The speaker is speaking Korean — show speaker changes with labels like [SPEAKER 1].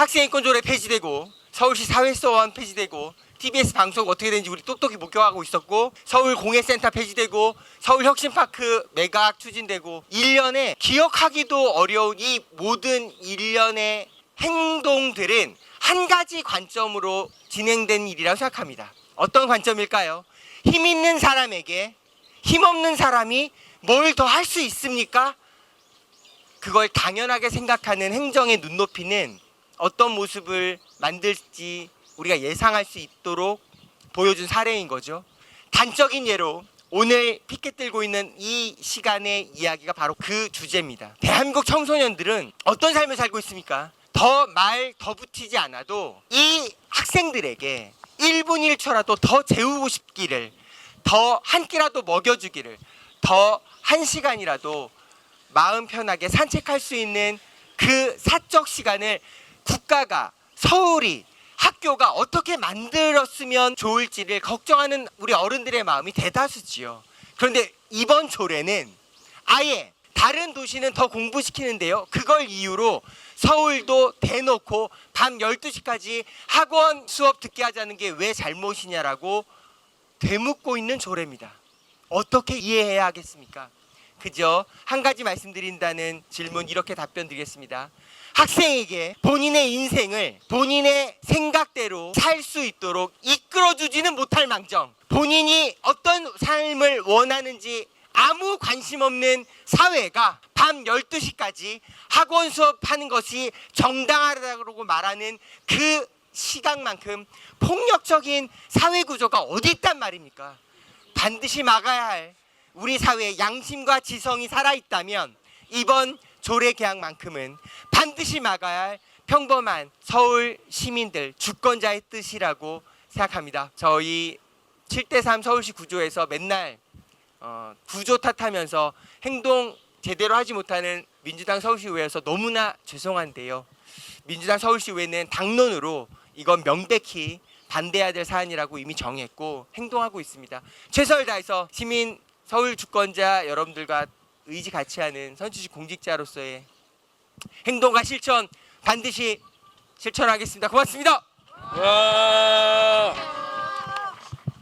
[SPEAKER 1] 학생 인권 조례 폐지되고 서울시 사회소원 폐지되고 TBS 방송 어떻게 되는지 우리 똑똑히 목격하고 있었고 서울 공예센터 폐지되고 서울 혁신파크 매각 추진되고 일련의 기억하기도 어려운 이 모든 일련의 행동들은 한 가지 관점으로 진행된 일이라고 생각합니다. 어떤 관점일까요? 힘 있는 사람에게 힘 없는 사람이 뭘 더 할 수 있습니까? 그걸 당연하게 생각하는 행정의 눈높이는 어떤 모습을 만들지 우리가 예상할 수 있도록 보여준 사례인 거죠. 단적인 예로 오늘 피켓 들고 있는 이 시간의 이야기가 바로 그 주제입니다. 대한민국 청소년들은 어떤 삶을 살고 있습니까? 더 말 더 붙이지 않아도 이 학생들에게 1분 1초라도 더 재우고 싶기를 더 한 끼라도 먹여주기를 더 한 시간이라도 마음 편하게 산책할 수 있는 그 사적 시간을 국가가 서울이 학교가 어떻게 만들었으면 좋을지를 걱정하는 우리 어른들의 마음이 대다수지요. 그런데 이번 조례는 아예 다른 도시는 더 공부시키는데요. 그걸 이유로 서울도 대놓고 밤 12시까지 학원 수업 듣게 하자는 게 왜 잘못이냐라고 되묻고 있는 조례입니다. 어떻게 이해해야 하겠습니까? 그저 한 가지 말씀드린다는 질문 이렇게 답변 드리겠습니다. 학생에게 본인의 인생을 본인의 생각대로 살 수 있도록 이끌어주지는 못할 망정 본인이 어떤 삶을 원하는지 아무 관심 없는 사회가 밤 12시까지 학원 수업하는 것이 정당하다고 말하는 그 시각만큼 폭력적인 사회 구조가 어디 있단 말입니까? 반드시 막아야 할 우리 사회의 양심과 지성이 살아있다면 이번 조례 개항만큼은 반드시 막아야 할 평범한 서울 시민들 주권자의 뜻이라고 생각합니다. 저희 7대3 서울시 구조에서 맨날 어, 구조 탓하면서 행동 제대로 하지 못하는 민주당 서울시 의회에서 너무나 죄송한데요. 민주당 서울시 의회는 당론으로 이건 명백히 반대해야 될 사안이라고 이미 정했고 행동하고 있습니다. 최선을 다해서 시민 서울 주권자 여러분들과 의지 같이 하는 선출직 공직자로서의 행동과 실천 반드시 실천하겠습니다. 고맙습니다.
[SPEAKER 2] 와.